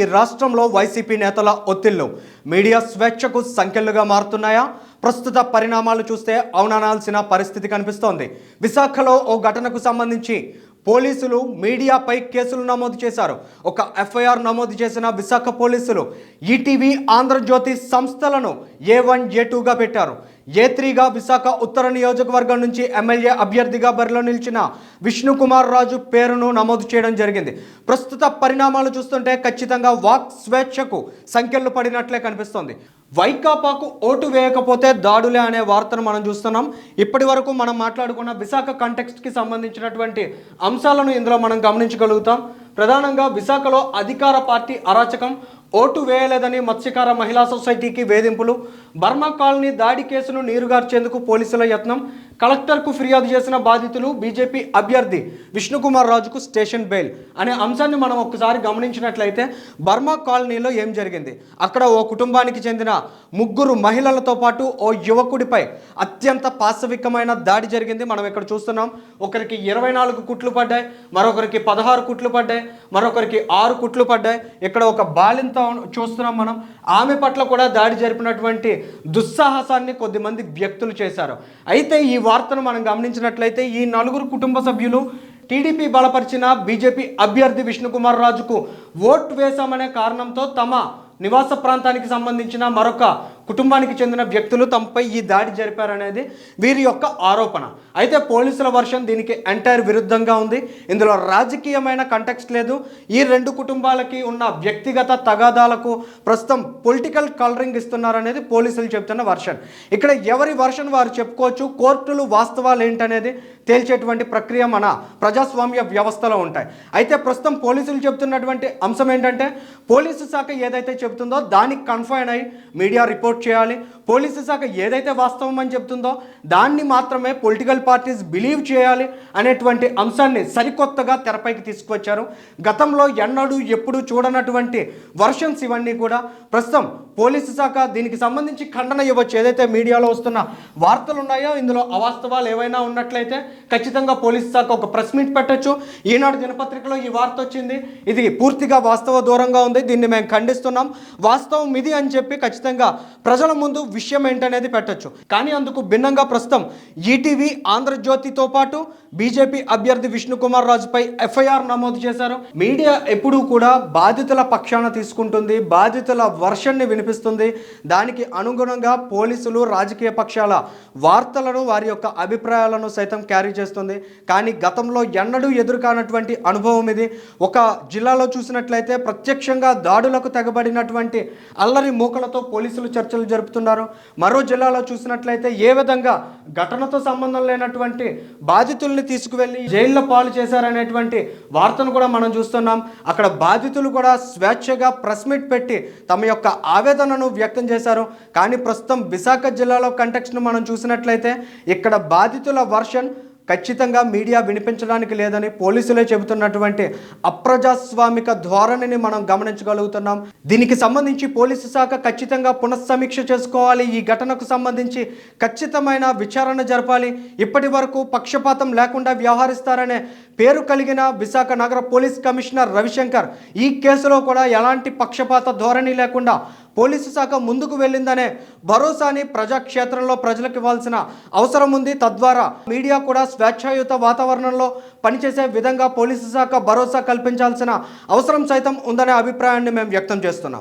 ఈ రాష్ట్రంలో వైసీపీ నేతల ఒత్తిళ్ళు. మీడియా స్వేచ్ఛకు సంఖ్యలుగా మారుతున్నాయా? ప్రస్తుత పరిణామాలు చూస్తే అవుననాల్సిన పరిస్థితి కనిపిస్తోంది. విశాఖలో ఓ ఘటనకు సంబంధించి పోలీసులు మీడియాపై కేసులు నమోదు చేశారు. ఒక ఎఫ్ఐఆర్ నమోదు చేసిన విశాఖ పోలీసులు ఈటీవీ ఆంధ్రజ్యోతి సంస్థలను ఏ వన్ ఏ టూగా పెట్టారు. ఏ త్రీగా విశాఖ ఉత్తర నియోజకవర్గం నుంచి ఎమ్మెల్యే అభ్యర్థిగా బరిలో నిలిచిన విష్ణుకుమార్ రాజు పేరును నమోదు చేయడం జరిగింది. ప్రస్తుత పరిణామాలు చూస్తుంటే ఖచ్చితంగా వాక్ స్వేచ్ఛకు సంఖ్యలు పడినట్లే కనిపిస్తోంది. వైకాపాకు ఓటు వేయకపోతే దాడులే అనే వార్తను మనం చూస్తున్నాం. ఇప్పటి వరకు మనం మాట్లాడుకున్న విశాఖ కంటెక్స్ట్కి సంబంధించినటువంటి అంశాలను ఇందులో మనం గమనించగలుగుతాం. ప్రధానంగా విశాఖలో అధికార పార్టీ అరాచకం ఓటు వేయలేదని మత్స్యకార మహిళా సొసైటీకి వేధింపులు. బర్మా కాలనీ దాడి కేసును నీరుగార్చేందుకు పోలీసుల యత్నం. కలెక్టర్కు ఫిర్యాదు చేసిన బాధితులు బీజేపీ అభ్యర్థి విష్ణుకుమార్ రాజుకు స్టేషన్ బెయిల్ అనే అంశాన్ని మనం ఒక్కసారి గమనించినట్లయితే బర్మా కాలనీలో ఏం జరిగింది? అక్కడ ఓ కుటుంబానికి చెందిన ముగ్గురు మహిళలతో పాటు ఓ యువకుడిపై అత్యంత పాశవికమైన దాడి జరిగింది. మనం ఇక్కడ చూస్తున్నాం ఒకరికి ఇరవై నాలుగు కుట్లు పడ్డాయి మరొకరికి పదహారు కుట్లు పడ్డాయి మరొకరికి ఆరు కుట్లు పడ్డాయి. ఇక్కడ ఒక బాలింత చూస్తున్నాం మనం. ఆమె పట్ల కూడా దాడి జరిపినటువంటి దుస్సాహసాన్ని కొద్దిమంది వ్యక్తులు చేశారు. అయితే ఈ వార్తను మనం గమనించినట్లయితే ఈ నలుగురు కుటుంబ సభ్యులు టీడీపీ బలపరిచిన బీజేపీ అభ్యర్థి విష్ణుకుమార్ రాజుకు ఓటు వేశామనే కారణంతో తమ నివాస ప్రాంతానికి సంబంధించిన మరొక కుటుంబానికి చెందిన వ్యక్తులు తమపై ఈ దాడి జరిపారనేది వీరి యొక్క ఆరోపణ. అయితే పోలీసుల వర్షం దీనికి ఎంటైర్ విరుద్ధంగా ఉంది. ఇందులో రాజకీయమైన కంటెక్స్ట్ లేదు. ఈ రెండు కుటుంబాలకి ఉన్న వ్యక్తిగత తగాదాలకు ప్రస్తుతం పొలిటికల్ కలరింగ్ ఇస్తున్నారనేది పోలీసులు చెబుతున్న వర్షన్. ఇక్కడ ఎవరి వర్షన్ వారు చెప్పుకోవచ్చు? కోర్టులు వాస్తవాలు ఏంటనేది తేల్చేటువంటి ప్రక్రియ మన ప్రజాస్వామ్య వ్యవస్థలో ఉంటాయి. అయితే ప్రస్తుతం పోలీసులు చెబుతున్నటువంటి అంశం ఏంటంటే పోలీసు శాఖ ఏదైతే చెబుతుందో దానికి కన్ఫైన్ అయి మీడియా రిపోర్ట్ చేయాలి. పోలీసు శాఖ ఏదైతే వాస్తవం అని చెబుతుందో దాన్ని మాత్రమే పొలిటికల్ పార్టీస్ బిలీవ్ చేయాలి అనేటువంటి అంశాన్ని సరికొత్తగా తెరపైకి తీసుకువచ్చారు. గతంలో ఎన్నడూ ఎప్పుడూ చూడనటువంటి వర్షన్స్ ఇవన్నీ కూడా ప్రస్తుతం పోలీసు శాఖ దీనికి సంబంధించి ఖండన ఇవ్వచ్చు. ఏదైతే మీడియాలో వస్తున్న వార్తలు ఉన్నాయో ఇందులో అవాస్తవాలు ఏవైనా ఉన్నట్లయితే ఖచ్చితంగా పోలీస్ శాఖ ఒక ప్రెస్ మీట్ పెట్టొచ్చు. ఈనాడు దినపత్రికలో ఈ వార్త వచ్చింది. ఇది పూర్తిగా వాస్తవ దూరంగా ఉంది. దీన్ని మేము ఖండిస్తున్నాం. వాస్తవం ఇది అని చెప్పి ఖచ్చితంగా ప్రజల ముందు విషయం ఏంటనేది పెట్టచ్చు. కానీ అందుకు భిన్నంగా ప్రస్తుతం ఈటీవీ ఆంధ్రజ్యోతితో పాటు బీజేపీ అభ్యర్థి విష్ణుకుమార్ రాజుపై ఎఫ్ఐఆర్ నమోదు చేశారు. మీడియా ఎప్పుడూ కూడా బాధితుల పక్షాన తీసుకుంటుంది. బాధితుల వర్షన్ని వినిపిస్తుంది. దానికి అనుగుణంగా పోలీసులు రాజకీయ పక్షాల వార్తలను వారి యొక్క అభిప్రాయాలను సైతం క్యారీ చేస్తుంది. కానీ గతంలో ఎన్నడూ ఎదురుకానటువంటి అనుభవం ఇది. ఒక జిల్లాలో చూసినట్లయితే ప్రత్యక్షంగా దాడులకు తెగబడినటువంటి అల్లరి మూకలతో పోలీసులు చర్చలు జరుపుతున్నారు. మరో జిల్లాలో చూసినట్లయితే ఏ విధంగా ఘటనతో సంబంధం లేనటువంటి బాధితుల్ని తీసుకువెళ్ళి జైల్లో పాలు చేశారనేటువంటి వార్తను కూడా మనం చూస్తున్నాం. అక్కడ బాధితులు కూడా స్వేచ్ఛగా ప్రెస్ మీట్ పెట్టి తమ యొక్క ఆవేదనను వ్యక్తం చేశారు. కానీ ప్రస్తుతం విశాఖ జిల్లాలో కంటెక్స్ను మనం చూసినట్లయితే ఇక్కడ బాధితుల వర్షన్ ఖచ్చితంగా మీడియా వినిపించడానికి లేదని పోలీసులే చెబుతున్నటువంటి అప్రజాస్వామిక ధోరణిని మనం గమనించగలుగుతున్నాం. దీనికి సంబంధించి పోలీసు శాఖ ఖచ్చితంగా పునఃసమీక్ష చేసుకోవాలి. ఈ ఘటనకు సంబంధించి ఖచ్చితమైన విచారణ జరపాలి. ఇప్పటి వరకు పక్షపాతం లేకుండా వ్యవహరిస్తారనే పేరు కలిగిన విశాఖ నగర పోలీస్ కమిషనర్ రవిశంకర్ ఈ కేసులో కూడా ఎలాంటి పక్షపాత ధోరణి లేకుండా పోలీసు శాఖ ముందుకు వెళ్ళిందనే భరోసాని ప్రజాక్షేత్రంలో ప్రజలకు ఇవ్వాల్సిన అవసరం ఉంది. తద్వారా మీడియా కూడా స్వేచ్ఛాయుత వాతావరణంలో పనిచేసే విధంగా పోలీసు శాఖ భరోసా కల్పించాల్సిన అవసరం సైతం ఉందనే అభిప్రాయాన్ని మేము వ్యక్తం చేస్తున్నాం.